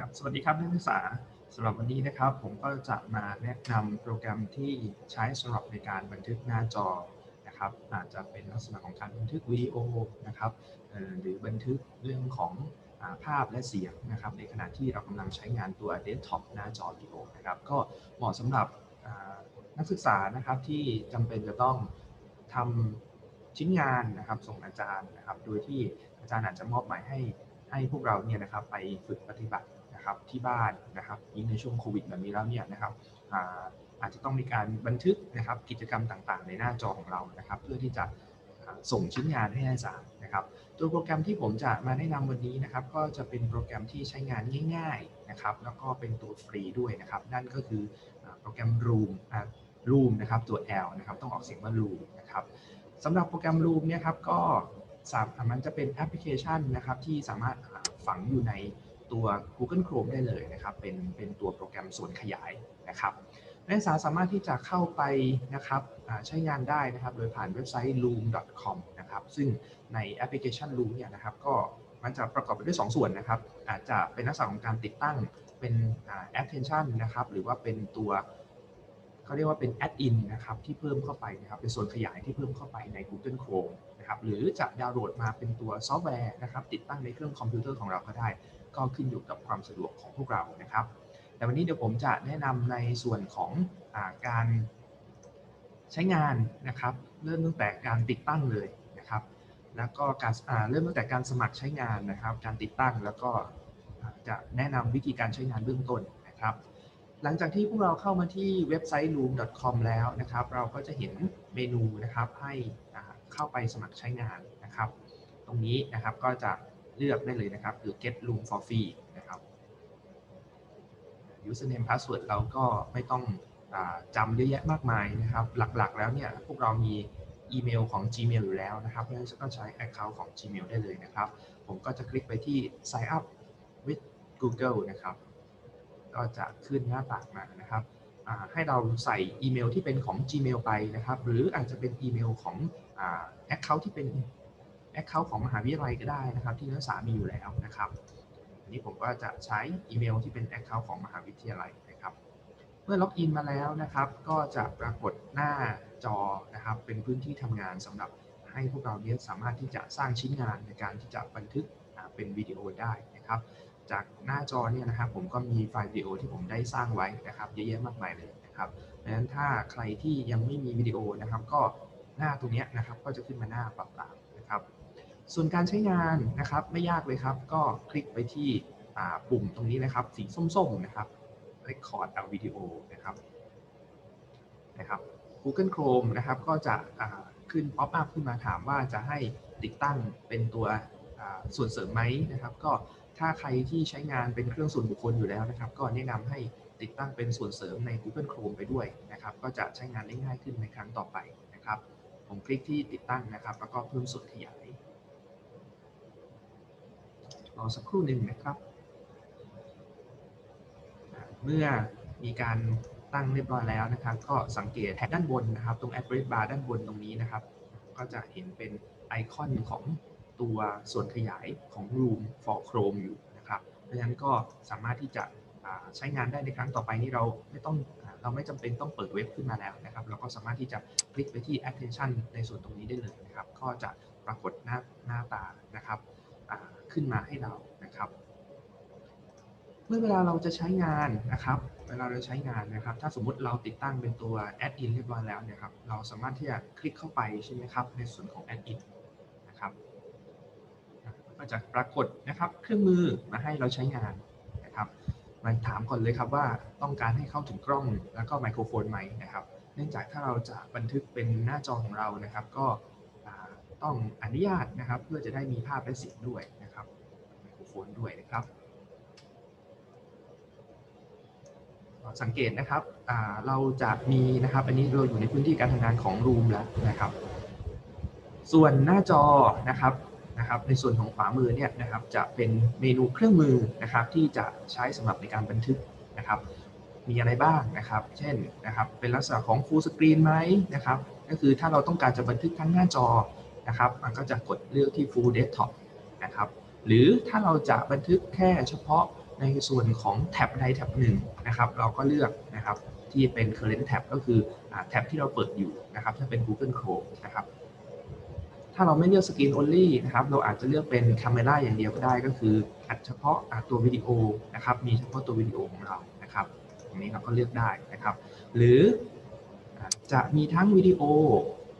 ครับสวัสดีครับนักศึกษาสำหรับวันนี้นะครับ ผมก็จะมาแนะนำโปรแกรมที่ใช้สำหรับในการบันทึกหน้าจอนะครับ อาจจะเป็นลักษณะของการบันทึกวิดีโอนะครับหรือบันทึกเรื่องของภาพและเสียงนะครับ ในขณะที่เรากำลังใช้งานตัวเดสก์ท็อปหน้าจอวิดีโอนะครับ ก็เหมาะสำหรับนักศึกษานะครับที่จำเป็นจะต้องทำชิ้นงานนะครับ ส่งอาจารย์นะครับ โดยที่อาจารย์อาจจะมอบหมายให้ให้พวกเราเนี่ยนะครับไปฝึกปฏิบัติ นะครับที่บ้านนะครับยิ่งในช่วงโควิดแบบนี้แล้วเนี่ยนะครับอาจจะต้องมีการบันทึกนะครับกิจกรรมต่างๆ ในหน้าจอของเรานะครับ เพื่อที่จะส่งชิ้นงานให้อาจารย์นะครับ ตัวโปรแกรมที่ผมจะมาแนะนำวันนี้นะครับ ก็จะเป็นโปรแกรมที่ใช้งานง่าย ๆนะครับ แล้วก็เป็นตัวฟรีด้วยนะครับ นั่นก็คือโปรแกรม Room อ่า Room นะครับตัว L นะครับต้องออกเสียงว่า Room นะครับสำหรับโปรแกรม Loom เนี่ยครับก็สามมันจะเป็นแอปพลิเคชันนะครับที่สามารถฝังอยู่ใน ตัว Google Chrome ได้เลยนะครับ เป็นเป็นตัวโปรแกรมส่วนขยายนะครับนักศึกษาสามารถที่จะเข้าไปนะครับใช้งานได้นะครับ โดยผ่านเว็บไซต์ loom.com นะครับ ซึ่งในแอปพลิเคชัน Loom เนี่ยนะครับ ก็มันจะประกอบไปด้วย 2 ส่วนนะครับ อาจจะเป็นลักษณะของการติดตั้งเป็นอ่า attention นะครับ หรือว่าเป็นตัวเขาเรียกว่าเป็น add-in นะครับ ที่เพิ่มเข้าไปนะครับ เป็นส่วนขยายที่เพิ่มเข้าไปใน Google Chrome นะครับ หรือจะดาวน์โหลดมาเป็นตัวซอฟต์แวร์นะครับ ติดตั้งในเครื่องคอมพิวเตอร์ของเราก็ได้ ก็ขึ้นอยู่กับความสะดวกของพวกเรานะครับ แต่วันนี้เดี๋ยวผมจะแนะนำในส่วนของอาการใช้งานนะครับ เริ่มตั้งแต่การติดตั้งเลยนะครับ แล้วก็การเริ่มตั้งแต่การสมัครใช้งานนะครับ การติดตั้งแล้วก็จะแนะนำวิธีการใช้งานเบื้องต้นนะครับ หลังจากที่พวกเราเข้ามาที่เว็บไซต์ loom.com แล้วนะครับ เราก็จะเห็นเมนูนะครับให้เข้าไปสมัครใช้งานนะครับ ตรงนี้นะครับก็จะ เลือกได้เลยนะครับ คือ get room for free นะครับ username password เราก็ไม่ต้องอจำเยอะแยะมากมายนะครับ หลักๆ แล้วเนี่ยพวกเรามีอีเมลของ Gmail อยู่แล้วนะครับเพราะฉะนั้นก็ใช้ Account ของ Gmail ได้เลยนะครับ ผมก็จะคลิกไปที่ sign up with Google นะครับ ก็จะขึ้นหน้าต่างมานะครับให้เราใส่อีเมลที่เป็นของ Gmail ไปนะครับ หรืออาจจะเป็นอีเมลของอ่า Account ที่เป็น Account ของมหาวิทยาลัยก็ได้นะครับ ที่นักศึกษามีอยู่แล้วนะครับอันนี้ผมก็จะใช้อีเมลที่เป็น Account ของมหาวิทยาลัยนะครับ เมื่อล็อกอินมาแล้วนะครับ ก็จะปรากฏหน้าจอนะครับ เป็นพื้นที่ทำงานสำหรับให้พวกเราเนี้สามารถที่จะสร้างชิ้นงานในการที่จะบันทึกเป็นวิดีโอได้นะครับ จากหน้าจอเนี่ยนะครับผมก็มีไฟล์วิดีโอที่ผมได้สร้างไว้นะครับเยอะแยะมากมายเลยนะครับดังนั้นถ้าใครที่ยังไม่มีวิดีโอนะครับ ก็หน้าตรงเนี้ยนะครับก็จะขึ้นมาหน้าเปล่าๆ ส่วนการใช้งานนะครับไม่ยากเลยครับ ก็คลิกไปที่ปุ่มตรงนี้นะครับ สีส้มๆนะครับ Record a video นะครับนะครับ Google Chrome นะครับก็จะขึ้น pop up ขึ้นมาถามว่าจะให้ติดตั้งเป็นตัวส่วนเสริมไหมนะครับ ก็ถ้าใครที่ใช้งานเป็นเครื่องส่วนบุคคลอยู่แล้วนะครับ ก็แนะนำให้ติดตั้งเป็นส่วนเสริมใน Google Chrome ไปด้วยนะครับ ก็จะใช้งานได้ง่ายขึ้นในครั้งต่อไปนะครับ ผมคลิกที่ติดตั้งนะครับ แล้วก็เพิ่มส่วนขยาย รอสักครู่หนึ่งนะครับ เมื่อมีการตั้งเรียบร้อยแล้วนะครับ ก็สังเกตแท็บด้านบนนะครับ ตรง address bar ด้านบนตรงนี้นะครับ ก็จะเห็นเป็นไอคอนของตัวส่วนขยายของ Room for Chrome อยู่นะครับเพราะฉะนั้นก็สามารถที่จะใช้งานได้ในครั้งต่อไปนี้เราไม่ต้องเราไม่จำเป็นต้องเปิดเว็บขึ้นมาแล้วนะครับ เราก็สามารถที่จะคลิกไปที่ attention ในส่วนตรงนี้ได้เลยนะครับ ก็จะปรากฏหน้าหน้าตานะครับ ขึ้นมาให้เรานะครับ เมื่อเวลาเราจะใช้งานนะครับ เวลาเราใช้งานนะครับ ถ้าสมมุติเราติดตั้งเป็นตัว add-in เรียบร้อยแล้วเนี่ยครับ เราสามารถที่จะคลิกเข้าไปใช่ไหมครับ ในส่วนของ add-in นะครับอ่าก็จะปรากฏนะครับเครื่องมือมาให้เราใช้งานนะครับมันถามก่อนเลยครับว่าต้องการให้เข้าถึงกล้องแล้วก็ไมโครโฟนไหมนะครับ เนื่องจากถ้าเราจะบันทึกเป็นหน้าจอของเรานะครับ ก็ต้องอนุญาตนะครับ เพื่อจะได้มีภาพและเสียงด้วย คนด้วยนะครับ สังเกตนะครับเราจะมีนะครับ อันนี้เราอยู่ในพื้นที่การทำงานของรูมแล้วนะครับ ส่วนหน้าจอนะครับนะครับ ในส่วนของขวามือเนี่ยนะครับจะเป็นเมนูเครื่องมือนะครับ ที่จะใช้สำหรับในการบันทึกนะครับ มีอะไรบ้างนะครับ เช่นนะครับ เป็นลักษณะของ full screen ไหมนะครับ ก็คือถ้าเราต้องการจะบันทึกทั้งหน้าจอนะครับ มันก็จะกดเลือกที่ full desktop นะครับ หรือถ้าเราจะบันทึกแค่เฉพาะในส่วนของแท็บใดแท็บหนึ่งนะครับ เราก็เลือกนะครับที่เป็น current tab ก็คือแท็บที่เราเปิดอยู่นะครับ ถ้าเป็น Google Chrome นะครับ ถ้าเราไม่เลือก Screen Only นะครับ เราอาจจะเลือกเป็น Camera อย่างเดียวก็ได้ก็คืออัดเฉพาะตัววิดีโอนะครับ มีเฉพาะตัววิดีโอของเรานะครับ ตรงนี้เราก็เลือกได้นะครับ หรือจะมีทั้งวิดีโอ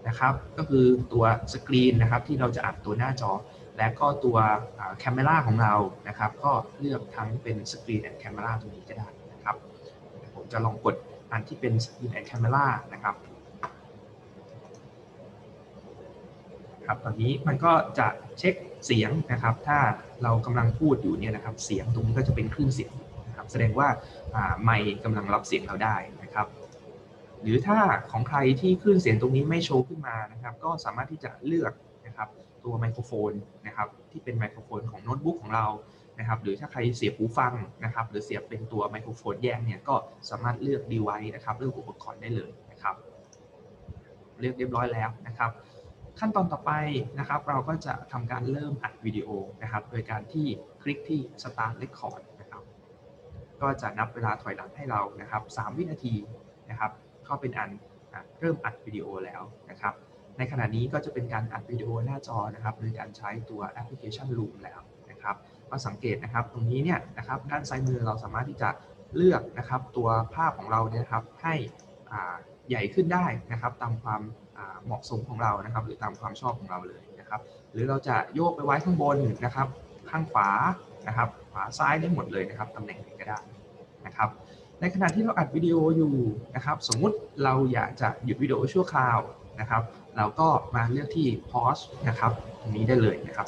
นะครับ ก็คือตัวสกรีนนะครับที่เราจะอัดตัวหน้าจอ และก็ตัวแคมเมราของเรานะครับ ก็เลือกทั้งเป็นสกรีนแอนด์แคมเมราตรงนี้ก็ได้นะครับ ผมจะลองกดอันที่เป็นสกรีนแอนด์แคมเมรานะครับครับตอนนี้มันก็จะเช็คเสียงนะครับ ถ้าเรากำลังพูดอยู่เนี่ยนะครับ เสียงตรงนี้ก็จะเป็นคลื่นเสียงนะครับ แสดงว่าไมค์กำลังรับเสียงเราได้นะครับ หรือถ้าของใครที่คลื่นเสียงตรงนี้ไม่โชว์ขึ้นมานะครับ ก็สามารถที่จะเลือกนะครับ ตัวไมโครโฟนนะครับที่เป็นไมโครโฟนของโน้ตบุ๊กของเรานะครับหรือถ้าใครเสียบหูฟังนะครับหรือเสียบเป็นตัวไมโครโฟนแยกเนี่ยก็สามารถเลือก device นะครับเลือกอุปกรณ์ได้เลยนะครับ เลือกเรียบร้อยแล้วนะครับ ขั้นตอนต่อไปนะครับเราก็จะทำการเริ่มอัดวิดีโอนะครับโดยการที่คลิกที่ start record นะครับก็จะนับเวลาถอยหลังให้เรานะครับ3วินาทีนะครับก็เป็นอันเริ่มอัดวิดีโอแล้วนะครับ ในขณะนี้ก็จะเป็นการอัดวิดีโอหน้าจอนะครับโดยการใช้ตัวแอปพลิเคชัน Loom แล้วนะครับก็สังเกตนะครับตรงนี้เนี่ยนะครับด้านซ้ายมือเราสามารถที่จะเลือกนะครับตัวภาพของเราเนี่ยครับให้ใหญ่ขึ้นได้นะครับตามความเหมาะสมของเรานะครับ หรือตามความชอบของเราเลยนะครับ หรือเราจะโยกไปไว้ข้างบนนะครับ ข้างขวานะครับขวาซ้ายได้หมดเลยนะครับตำแหน่งไหนก็ได้นะครับในขณะที่เราอัดวิดีโออยู่นะครับ สมมุติเราอยากจะหยุดวิดีโอชั่วคราว นะครับเราก็มาเลือกที่ pause นะครับตรงนี้ได้เลยนะครับ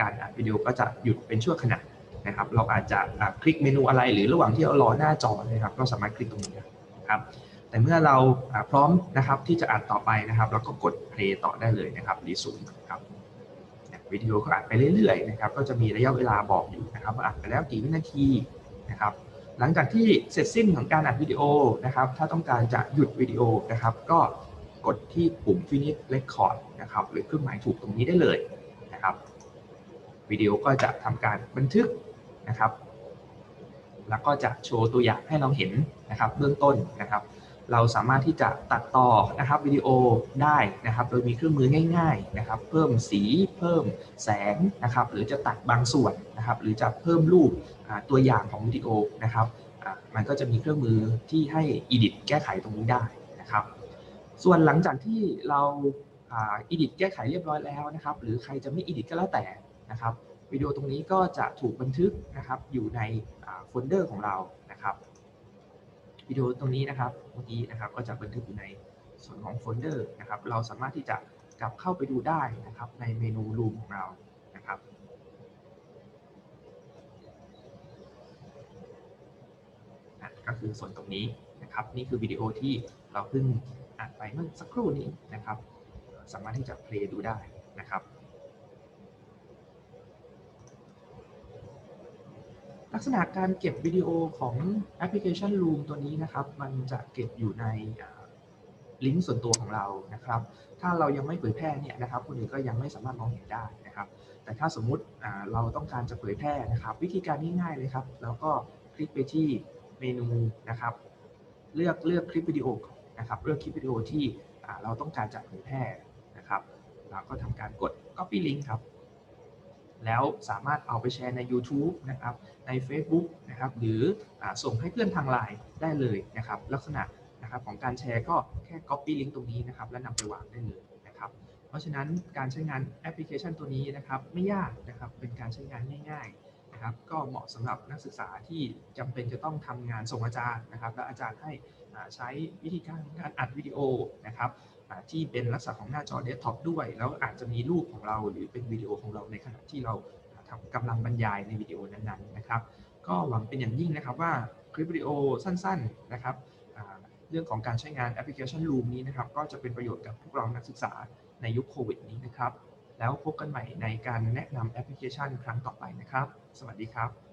การอัดวิดีโอก็จะหยุดเป็นชั่วขณะนะครับ เราอาจจะคลิกเมนูอะไรหรือระหว่างที่เรารอหน้าจอนะครับ ก็สามารถคลิกตรงนี้นะครับแต่เมื่อเราพร้อมนะครับที่จะอัดต่อไปนะครับ เราก็กด play ต่อได้เลยนะครับรีซูมครับวิดีโอก็อัดไปเรื่อยๆนะครับ ก็จะมีระยะเวลาบอกอยู่นะครับว่าอัดไปแล้วกี่วินาทีนะครับ หลังจากที่เสร็จสิ้นของการอัดวิดีโอนะครับ ถ้าต้องการจะหยุดวิดีโอนะครับ ก็ กดที่ปุ่ม finish record นะครับหรือเครื่องหมายถูกตรงนี้ได้เลยนะครับวิดีโอก็จะทำการบันทึกนะครับ แล้วก็จะโชว์ตัวอย่างให้เราเห็นนะครับเบื้องต้นนะครับ เราสามารถที่จะตัดต่อนะครับวิดีโอได้นะครับ โดยมีเครื่องมือง่ายๆนะครับ เพิ่มสีเพิ่มแสงนะครับ หรือจะตัดบางส่วนนะครับ หรือจะเพิ่มรูปตัวอย่างของวิดีโอนะครับมันก็จะมีเครื่องมือที่ให้ edit แก้ไขตรงนี้ได้นะครับ ส่วนหลังจากที่เรา edit แก้ไขเรียบร้อยแล้วนะครับ หรือใครจะไม่ edit ก็แล้วแต่นะครับวิดีโอตรงนี้ก็จะถูกบันทึกนะครับอยู่ในโฟลเดอร์ของเรานะครับวิดีโอตรงนี้นะครับเมื่อกี้นะครับก็จะบันทึกอยู่ในส่วนของโฟลเดอร์นะครับ เราสามารถที่จะกลับเข้าไปดูได้นะครับในเมนู Room ของเรานะครับก็คือส่วนตรงนี้นะครับ นี่คือวิดีโอที่เราเพิ่ง อัดไปเมื่อสักครู่นี้นะครับ สามารถที่จะเพลย์ดูได้นะครับ ลักษณะการเก็บวิดีโอของแอปพลิเคชัน Loom ตัวนี้นะครับ มันจะเก็บอยู่ในลิงก์ส่วนตัวของเรานะครับ ถ้าเรายังไม่เผยแพร่เนี่ยนะครับคนอื่นก็ยังไม่สามารถมองเห็นได้นะครับ แต่ถ้าสมมุติเราต้องการจะเผยแพร่นะครับ วิธีการง่ายๆเลยครับ แล้วก็คลิกไปที่เมนูนะครับ เลือกเลือกคลิปวิดีโอ นะครับเลือกคลิปวิดีโอที่เราต้องการจะเผยแพร่นะครับเราก็ทำการกด copy link ครับ แล้วสามารถเอาไปแชร์ใน YouTube นะครับใน Facebook นะครับหรืออส่งให้เพื่อนทางไลน์ได้เลยนะครับลักษณะนะครับของการแชร์ก็แค่ copy link ตรงนี้นะครับแล้วนำไปวางได้เลยนะครับเพราะฉะนั้นการใช้งานแอปพลิเคชันตัวนี้นะครับไม่ยากนะครับเป็นการใช้งานง่าย ๆ นะครับก็เหมาะสำหรับนักศึกษาที่จำเป็นจะต้องทำงานส่งอาจารย์นะครับ และอาจารย์ให้ใช้วิธีการการอัดวิดีโอนะครับที่เป็นลักษณะของหน้าจอเดสก์ท็อปด้วย แล้วอาจจะมีรูปของเราหรือเป็นวิดีโอของเราในขณะที่เราทำกำลังบรรยายในวิดีโอนั้นๆนะครับ ก็หวังเป็นอย่างยิ่งนะครับว่าคลิปวิดีโอสั้นๆนะครับเรื่องของการใช้งานแอปพลิเคชัน Loom นี้นะครับ ก็จะเป็นประโยชน์กับพวกเรานักศึกษาในยุคโควิดนี้นะครับ แล้วพบกันใหม่ในการแนะนำแอปพลิเคชันครั้งต่อไปนะครับ สวัสดีครับ